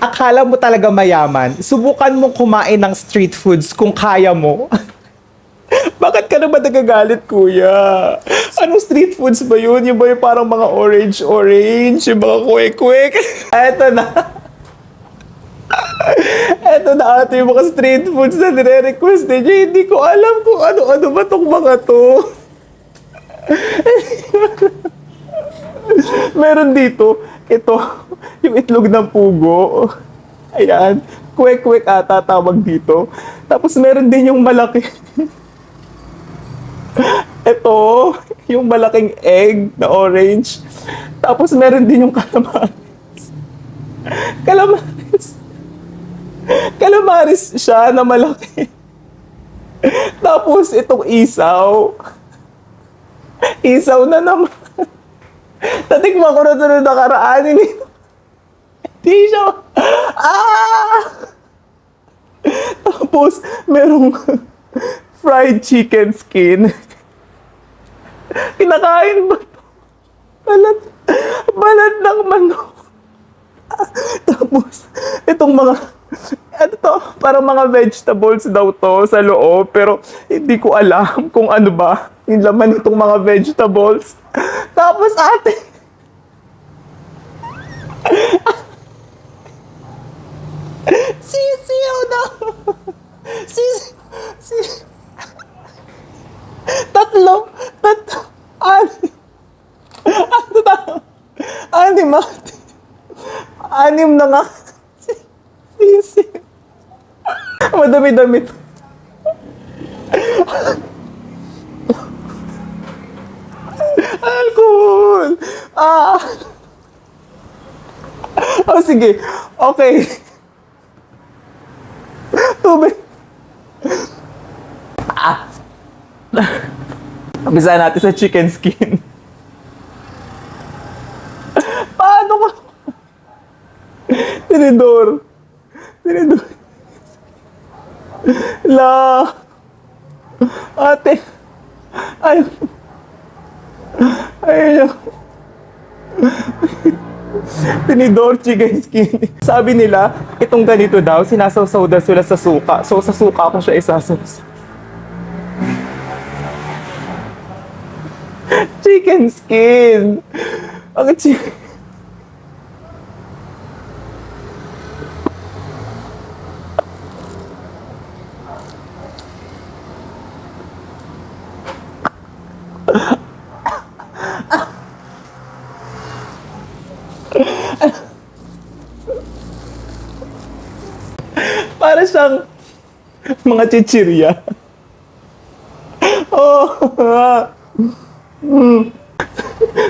akala mo talaga mayaman, subukan mong kumain ng street foods kung kaya mo. Bakit ka naman nagagalit, kuya? Anong street foods ba yun? Yung ba yung parang mga orange-orange? Yung mga kwek-kwek? Eto na. Eto na ate yung mga street foods na nire-request niya. Hindi ko alam kung ano-ano ba tong mga to. Meron dito, ito, yung itlog ng pugo. Ayan, kwek-kwek ata tawag dito. Tapos meron din yung malaki. ito, yung malaking egg na orange. Tapos meron din yung calamaris. Calamaris. Calamaris siya na malaki. Tapos itong isaw. Isaw na naman. Natikman ko na ito na nakaraan. Hindi, hindi siya. Ah! Tapos, merong fried chicken skin. Kinakain ba ito? Balat, balat ng manok. Tapos, itong mga, ano to, parang mga vegetables daw to sa loob, pero hindi ko alam kung ano ba yung laman nitong mga vegetables. Tapos ate, sisiyaw na. Sis, sis, tatlo, tatlo, anim, ano na, anim. Anim na nga. Sisi. Madami-dami. to. Alcohol! Ah! Oh, sige. Okay. Tubig. Ah! Umpisa natin sa chicken skin. Paano ka? Tinidor. Tinidor. La. Ate. Ay. Ay. Tinidor chicken skin. Sabi nila, itong ganito daw, sinasawsaw daw sila sa suka. So sa suka ko siya isasawsaw. Chicken skin. Ang chicken. Para siyang mga chichirya. Oh. Mm.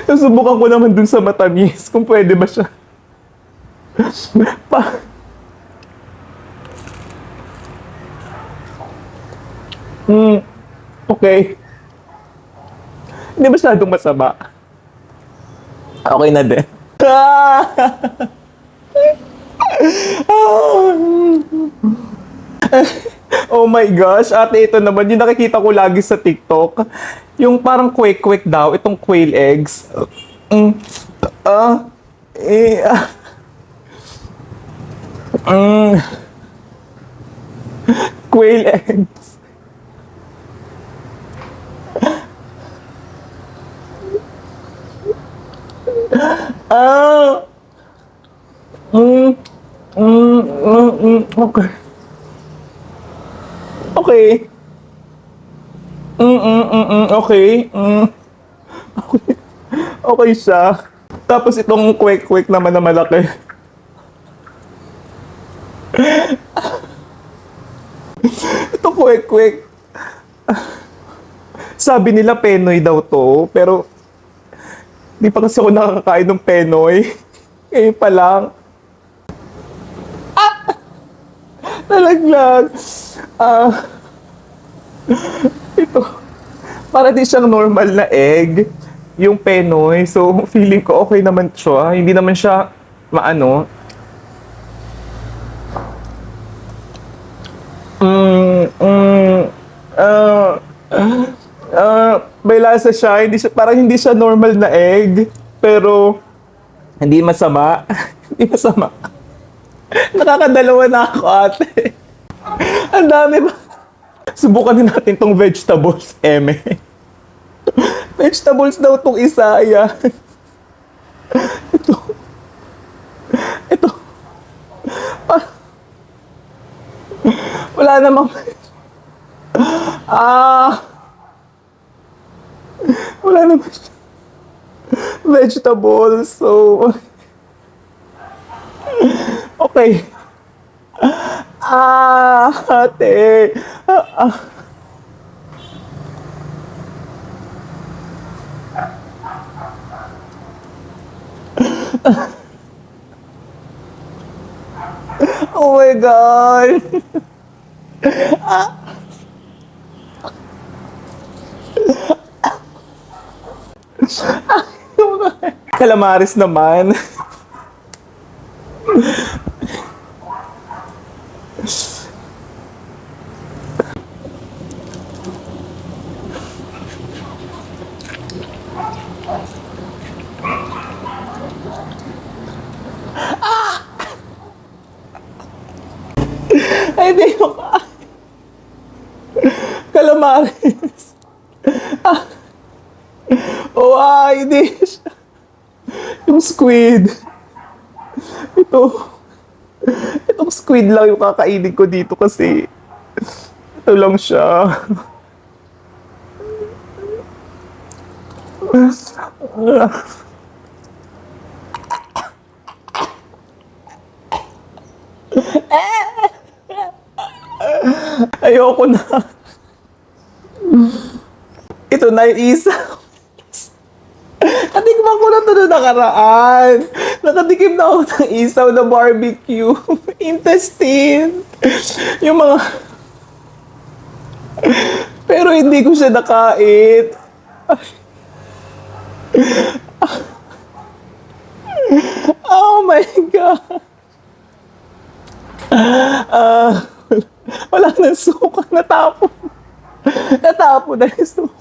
Susubukan ko naman dun sa matamis kung pwede ba siya. Pa Hmm. Okay. Hindi masyadong masama. Okay na din. oh my gosh, ate, ito naman yung nakikita ko lagi sa TikTok. Yung parang quake-quake daw, itong quail eggs. Mm, ah, eh, ah. Mm. Quail eggs. Ah. Mm. Mm, mm, mm, okay. Okay. Mm, mm, mm, mm, okay. Mm. Okay. Okay siya. Tapos itong kwek-kwek naman na malaki. itong kwek-kwek. Sabi nila Penoy daw to, pero di pa kasi ako nakakakain ng Penoy. Ngayon pa lang. Nalaglag. Ah. ito. Para di siyang normal na egg. Yung penoy. So, feeling ko okay naman siya. Hindi naman siya maano. Mm, mm, ah, ah, may lasa siya. Hindi siya, parang hindi siya normal na egg. Pero, hindi masama. hindi masama. Nakakadalawa na ako, ate. Ang dami ba? Subukan din natin tong vegetables, eme. Vegetables daw tong isa, ayan. Ito. Ito. Ah. Wala namang... Ah. Wala naman vegetables, so... Okay. Ah, ate. Ah, ah. Oh my God. Calamaris naman. Ay, di ko ka. Calamaris. Ah. Oh, ay, hindi siya. Yung squid. Ito. Itong squid lang yung kakainin ko dito kasi ito lang siya. Ayoko na. Ito na yung isa. Natikman ko na ito na nakaraan. Nakatikim na ako ng isaw na barbecue. Intestine. Yung mga... Pero hindi ko siya nakain. Oh my God. Ah, wala nang suka. Natapon. Natapon na yung suka.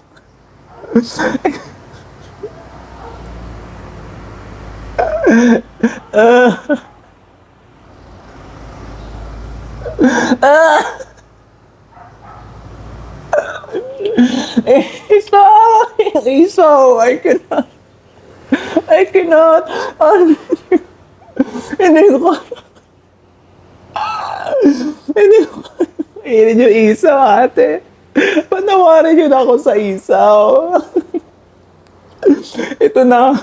Isaw! Isaw! I cannot. I cannot. Hindi ko. Hindi ko. Kainin yung isaw, ate. Panawarin yun ako sa isaw. Ito na.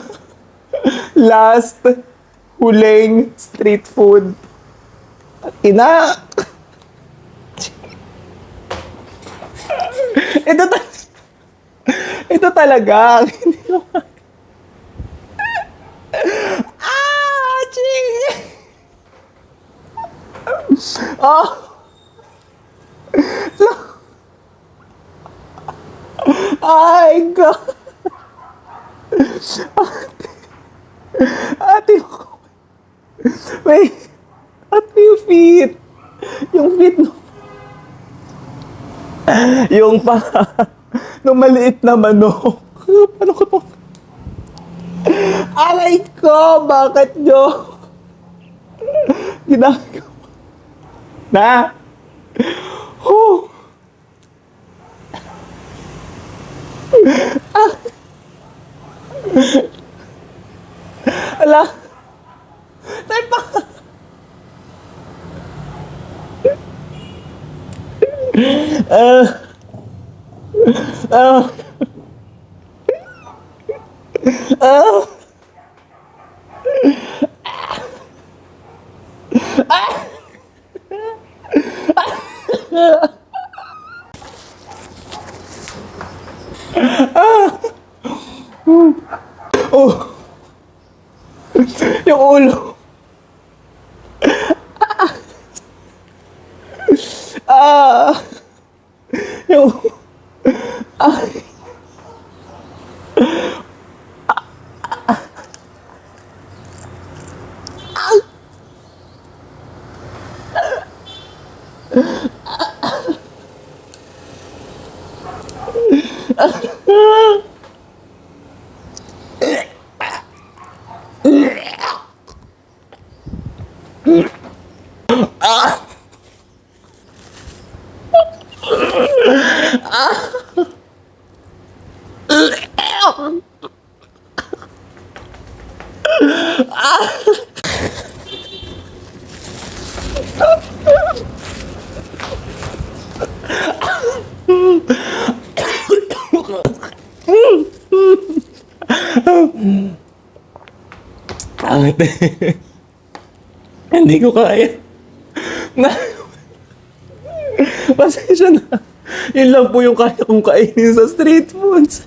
Last huling street food. Ina. Ito ta- Ito talaga. Ah! Ching! Oh! Ay, God! Ate! Ko! Wait! Ate yung feet! Yung feet no... Yung pa... Nung maliit na manok. Paano ko to? Aray ko! Bakit nyo? Ginagawa. Na! Huh! Ala! Tay pa! Ah! Ah! Ah! Oh! Yung ulo. Pangit eh. Hindi ko kaya. Pasensya na. Yun lang po yung kaya kong kainin sa street foods.